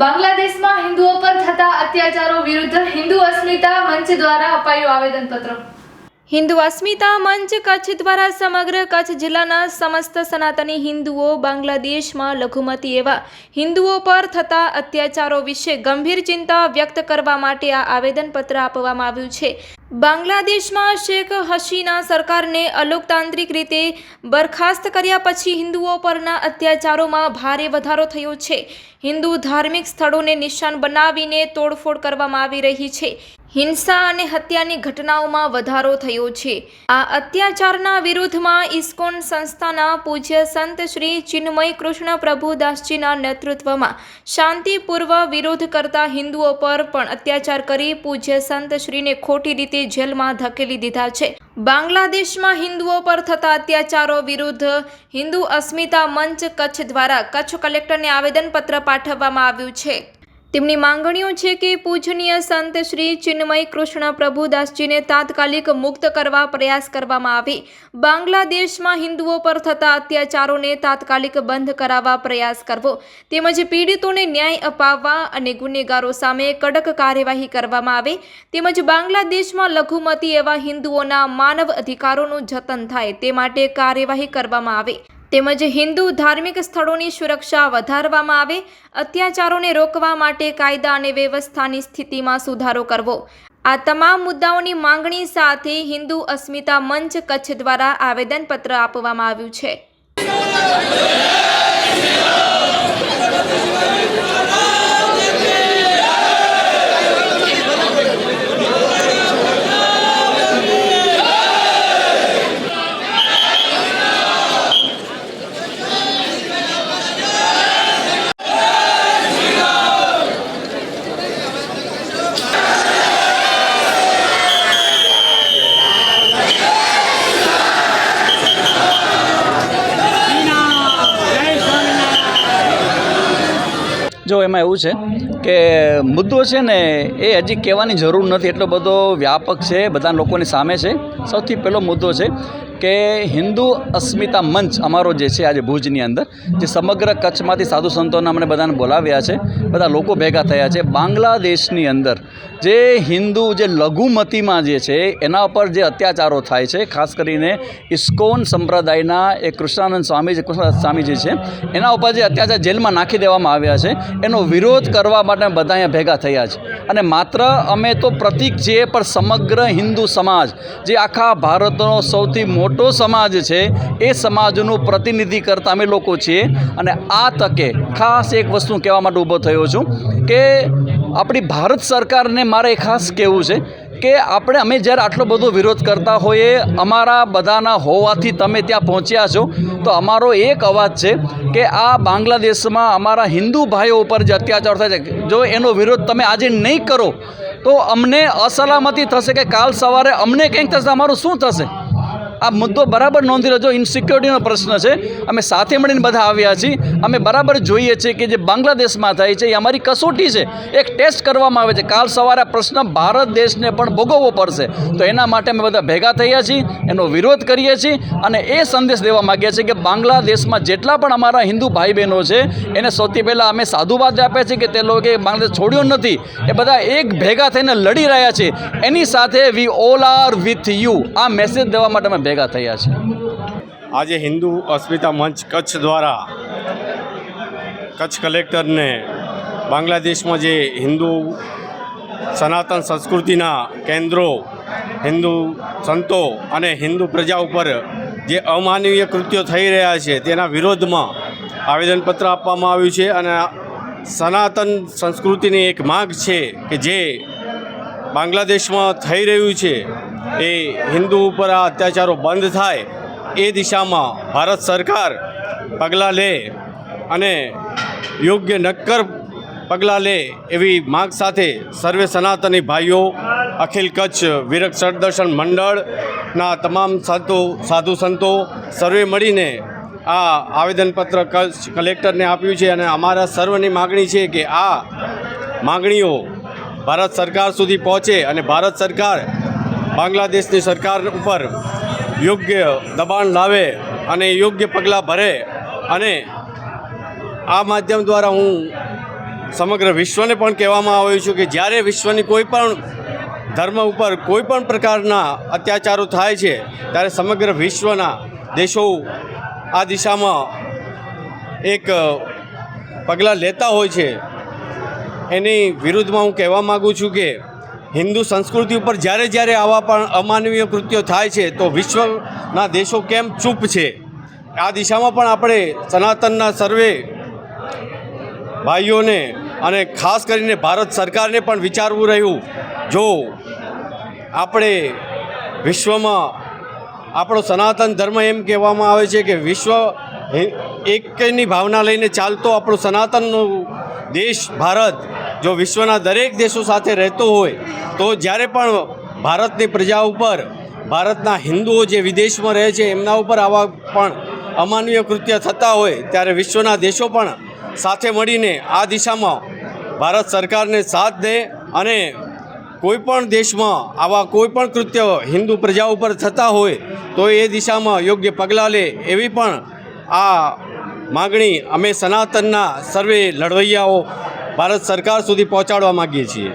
બાંગ્લાદેશમાં હિન્દુઓ પર થતા અત્યાચારો વિરુદ્ધ હિન્દુ અસ્મિતા મંચ દ્વારા અપાયું આવેદનપત્ર. હિન્દુ અસ્મિતા મંચ કચ્છ દ્વારા સમગ્ર કચ્છ જિલ્લાના સમસ્ત સનાતની હિન્દુઓ બાંગ્લાદેશમાં લઘુમતી એવા હિન્દુઓ પર થતા અત્યાચારો વિશે ગંભીર ચિંતા વ્યક્ત કરવા માટે આ આવેદનપત્ર આપવામાં આવ્યું છે. બાંગ્લાદેશમાં શેખ હસીના સરકારને અલોકતાંત્રિક રીતે બરખાસ્ત કર્યા પછી હિન્દુઓ પરના અત્યાચારોમાં ભારે વધારો થયો છે. હિન્દુ ધાર્મિક સ્થળોને નિશાન બનાવીને તોડફોડ કરવામાં આવી રહી છે. હિંસા અને હત્યાની ઘટનાઓમાં વધારો થયો છે. આ અત્યાચારના વિરુદ્ધમાં ઇસ્કોન સંસ્થાના પૂજ્ય સંત શ્રી ચિન્મય કૃષ્ણ પ્રભુદાસજીના નેતૃત્વમાં શાંતિપૂર્વ વિરોધ કરતા હિન્દુઓ પર પણ અત્યાચાર કરી પૂજ્ય સંત શ્રીને ખોટી રીતે જેલમાં ધકેલી દીધા છે. બાંગ્લાદેશમાં હિન્દુઓ પર થતા અત્યાચારો વિરુદ્ધ હિન્દુ અસ્મિતા મંચ કચ્છ દ્વારા કચ્છ કલેક્ટરને આવેદનપત્ર પાઠવવામાં આવ્યું છે. તેમની માંગણીઓ છે કે પૂજનીય સંત શ્રી ચિન્મય કૃષ્ણ પ્રભુદાસજીને તાત્કાલિક મુક્ત કરવા પ્રયાસ કરવામાં આવે. બાંગ્લાદેશમાં હિન્દુઓ પર થતા અત્યાચારોને તાત્કાલિક બંધ કરાવવા પ્રયાસ કરવો તેમજ પીડિતોને ન્યાય અપાવવા અને ગુનેગારો સામે કડક કાર્યવાહી કરવામાં આવે તેમજ બાંગ્લાદેશમાં લઘુમતી એવા હિન્દુઓના માનવ અધિકારોનું જતન થાય તે માટે કાર્યવાહી કરવામાં આવે. તેમજ હિન્દુ ધાર્મિક સ્થળોની સુરક્ષા વધારવામાં આવે, અત્યાચારોને રોકવા માટે કાયદા અને વ્યવસ્થાની સ્થિતિમાં સુધારો કરવો. આ તમામ મુદ્દાઓની માંગણી સાથે હિન્દુ અસ્મિતા મંચ કચ્છ દ્વારા આવેદનપત્ર આપવામાં આવ્યું છે. જો એમાં એવું છે કે મુદ્દો છે ને એ હજી કહેવાની જરૂર નથી. એટલો બધો વ્યાપક છે, બધા લોકોની સામે છે. સૌથી પહેલો મુદ્દો છે કે હિન્દુ અસ્મિતા મંચ અમારો જે છે આજે ભુજની અંદર, જે સમગ્ર કચ્છમાંથી સાધુ સંતોને અમને બધાને બોલાવ્યા છે, બધા લોકો ભેગા થયા છે. બાંગ્લાદેશની અંદર જે હિન્દુ જે લઘુમતીમાં જે છે, એના ઉપર જે અત્યાચારો થાય છે, ખાસ કરીને ઇસ્કોન સંપ્રદાયના એ કૃષ્ણાનંદ સ્વામી જે કૃષ્ણ સ્વામીજી છે, એના ઉપર જે અત્યાચાર જેલમાં નાખી દેવામાં આવ્યા છે, એનો વિરોધ કરવા માટે બધા અહીંયા ભેગા થયા છે. અને માત્ર અમે તો પ્રતિક છીએ, પણ સમગ્ર હિન્દુ સમાજ જે આખા ભારતનો સૌથી મોટો સમાજ છે, એ સમાજનું પ્રતિનિધિ કરતા અમે લોકો છીએ. અને આ તકે ખાસ એક વસ્તુ કહેવા માટે ઊભો થયો છું કે આપણી ભારત સરકારને મારે ખાસ કહેવું છે કે આપણે અમે જ્યારે આટલો બધો વિરોધ કરતા હોઈએ, અમારા બધાના હોવાથી તમે ત્યાં પહોંચ્યા છો, તો અમારો એક અવાજ છે કે આ બાંગ્લાદેશમાં અમારા હિન્દુ ભાઈઓ ઉપર જે અત્યાચાર થાય છે, જો એનો વિરોધ તમે આજે નહીં કરો, તો અમને અસલામતી થશે કે કાલ સવારે અમને કંઈક થશે, અમારું શું થશે? આ મુદ્દો બરાબર નોંધી લેજો. ઇન્સિક્યોરિટીનો પ્રશ્ન છે. અમે સાથે મળીને બધા આવ્યા છીએ. અમે બરાબર જોઈએ છીએ કે જે બાંગ્લાદેશમાં થાય છે, એ અમારી કસોટી છે. એક ટેસ્ટ કરવામાં આવે છે. કાલ સવારે પ્રશ્ન ભારત દેશને પણ ભોગવવો પડશે. તો એના માટે અમે બધા ભેગા થયા છીએ. એનો વિરોધ કરીએ છીએ અને એ સંદેશ દેવા માગીએ છીએ કે બાંગ્લાદેશમાં જેટલા પણ અમારા હિન્દુ ભાઈ બહેનો છે, એને સૌથી પહેલાં અમે સાધુવાદ આપ્યા છીએ કે તે લોકોએ બાંગ્લાદેશ છોડ્યો નથી. એ બધા એક ભેગા થઈને લડી રહ્યા છે. એની સાથે we all are with you આ મેસેજ દેવા માટે અમે ભેગા થયા છે. આજે હિન્દુ અસ્મિતા મંચ કચ્છ દ્વારા કચ્છ કલેક્ટરને બાંગ્લાદેશમાં જે હિન્દુ સનાતન સંસ્કૃતિના કેન્દ્રો, હિન્દુ સંતો અને હિન્દુ પ્રજા ઉપર જે અમાનવીય કૃત્યો થઈ રહ્યા છે, તેના વિરોધમાં આવેદનપત્ર આપવામાં આવ્યું છે અને સનાતન સંસ્કૃતિની એક માગ છે કે જે બાંગ્લાદેશમાં થઈ રહ્યું છે એ હિન્દુ ઉપર આ અત્યાચારો બંધ થાય એ દિશામાં ભારત સરકાર પગલાં લે અને યોગ્ય નક્કર પગલાં લે એવી માગ સાથે સર્વે સનાતની ભાઈઓ, અખિલ કચ્છ વિરક સદર્શન મંડળના તમામ સંતો સાધુ સંતો સર્વે મળીને આ આવેદનપત્ર કચ્છ કલેક્ટરને આપ્યું છે અને અમારા સર્વની માગણી છે કે આ માગણીઓ ભારત સરકાર સુધી પહોંચે અને ભારત સરકાર બાંગ્લાદેશની સરકાર ઉપર યોગ્ય દબાણ લાવે અને યોગ્ય પગલાં ભરે અને આ માધ્યમ દ્વારા હું સમગ્ર વિશ્વને પણ કહેવામાં આવ્યું છું કે જ્યારે વિશ્વની કોઈ પણ ધર્મ ઉપર કોઈ પણ પ્રકારના અત્યાચારો થાય છે, ત્યારે સમગ્ર વિશ્વના દેશો આ દિશામાં એક પગલાં લેતા હોય છે. એની વિરુદ્ધમાં હું કહેવા માગું છું કે હિન્દુ સંસ્કૃતિ ઉપર જ્યારે જ્યારે આવા પણ અમાનવીય કૃત્યો થાય છે, તો વિશ્વના દેશો કેમ ચૂપ છે? આ દિશામાં પણ આપણે સનાતનના સર્વે ભાઈઓને અને ખાસ કરીને ભારત સરકારને પણ વિચારવું રહ્યું. જો આપણે વિશ્વમાં આપણો સનાતન ધર્મ એમ કહેવામાં આવે છે કે વિશ્વ એકની ભાવના લઈને ચાલતો આપણો સનાતનનો દેશ ભારત જો વિશ્વના દરેક દેશો સાથે રહેતો હોય, તો જ્યારે પણ ભારતની પ્રજા ઉપર, ભારતના હિન્દુઓ જે વિદેશમાં રહે છે, એમના ઉપર આવા પણ અમાનવીય કૃત્ય થતા હોય, ત્યારે વિશ્વના દેશો પણ સાથે મળીને આ દિશામાં ભારત સરકારને સાથ દે અને કોઈ પણ દેશમાં આવા કોઈ પણ કૃત્ય હિન્દુ પ્રજા ઉપર થતા હોય, તો એ દિશામાં યોગ્ય પગલાં લે એવી પણ આ માગણી અમે સનાતનના સર્વે લડવૈયાઓ ભારત સરકાર સુધી પહોંચાડવા માગીએ છીએ.